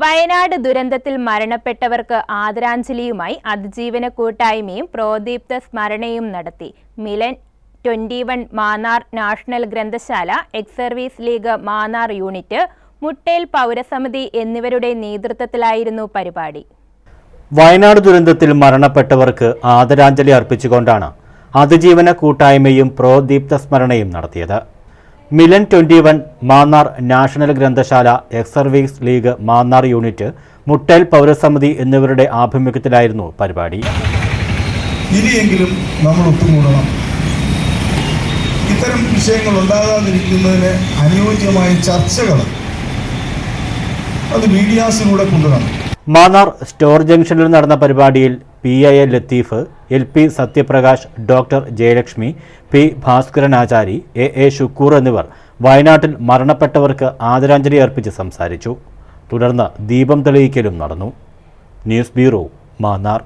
വയനാട് ദുരന്തത്തിൽ മരണപ്പെട്ടവർക്ക് ആദരാഞ്ജലിയുമായി അതിജീവന കൂട്ടായ്മയും പ്രോദീപ്ത സ്മരണയും നടത്തി. Milan twenty one Mannar national ഗ്രന്ഥശാല ex service league Mannar unit Muttel പൗരസമിതി എന്നിവരുടെ നേതൃത്വത്തിലായിരുന്നു പരിപാടി. വയനാട് ദുരന്തത്തിൽ മരണപ്പെട്ടവർക്ക് ആദരാഞ്ജലി അർപ്പിച്ചുകൊണ്ടാണ് അതിജീവന കൂട്ടായ്മയും പ്രോദീപ്ത സ്മരണയും നടത്തിയത്. Milan twenty one Mannar national ഗ്രന്ഥശാല ex service league Mannar unit Muttel പൗരസമിതി എന്നിവരുടെ ആഭിമുഖ്യത്തിലായിരുന്നു പരിപാടി. ഇനിയെങ്കിലും നമ്മൾ ഒത്തുകൂടണം. ഇത്തരം വിഷയങ്ങൾ ഉണ്ടാകാതിരിക്കുന്നതിന് അനുയോജ്യമായ ചർച്ചകൾ അത് മീഡിയാസിലൂടെ കൊണ്ടുവരണം. മാന്നാർ സ്റ്റോർ ജംഗ്ഷനിൽ നടന്ന പരിപാടിയിൽ P I A Latheef L P Sathyaprakash doctor Jayalakshmi P Bhaskaranachari A A Shukkoor എന്നിവർ വയനാട്ടിൽ മരണപ്പെട്ടവർക്ക് ആദരാഞ്ജലി അർപ്പിച്ച് സംസാരിച്ചു. തുടർന്ന് ദീപം തെളിയിക്കലും നടന്നു. News bureau Mannar.